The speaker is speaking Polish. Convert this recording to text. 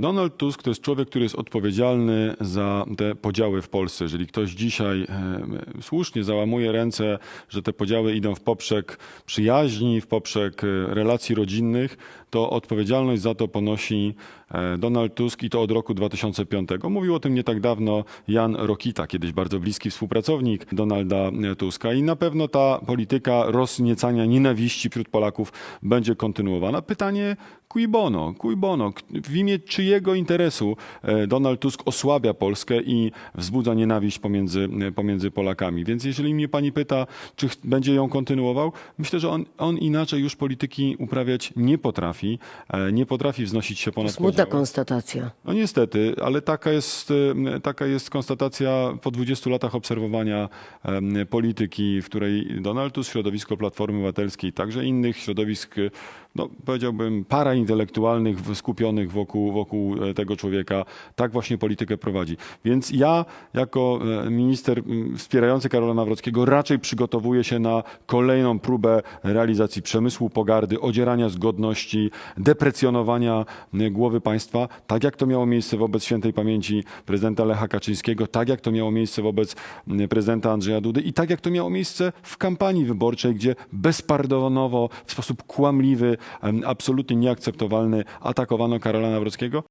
Donald Tusk to jest człowiek, który jest odpowiedzialny za te podziały w Polsce. Jeżeli ktoś dzisiaj e, słusznie załamuje ręce, że te podziały idą w poprzek przyjaźni, w poprzek e, relacji rodzinnych, to odpowiedzialność za to ponosi e, Donald Tusk i to od roku 2005. Mówił o tym nie tak dawno Jan Rokita, kiedyś bardzo bliski współpracownik Donalda Tuska i na pewno ta polityka rozniecania nienawiści wśród Polaków będzie kontynuowana. Pytanie cui bono, cui bono, K- w imię czyjego interesu e, Donald Tusk osłabia Polskę i wzbudza nienawiść pomiędzy, e, pomiędzy Polakami. Więc jeżeli mnie pani pyta, czy będzie ją kontynuował, myślę, że on, on inaczej już polityki uprawiać nie potrafi, e, nie potrafi wznosić się ponad Smutna podziały. konstatacja. No niestety, ale taka jest, taka jest konstatacja po 20 latach obserwowania polityki, w której Donald Tusk, środowisko Platformy Obywatelskiej, także innych środowisk, no powiedziałbym, paraintelektualnych, w- skupionych wokół, wokół e, tego człowieka, tak właśnie politykę prowadzi. Więc ja, jako e, minister wspierający Karola Nawrockiego, raczej przygotowuję się na kolejną próbę realizacji przemysłu pogardy, odzierania z godności, deprecjonowania głowy państwa, tak jak to miało miejsce wobec świętej pamięci prezydenta Lecha Kaczyńskiego, tak jak to miało miejsce wobec prezydenta Andrzeja Dudy i tak jak to miało miejsce w kampanii wyborczej, gdzie bezpardonowo, w sposób kłamliwy, absolutnie nieakceptowalny atakowano Karola Nawrockiego.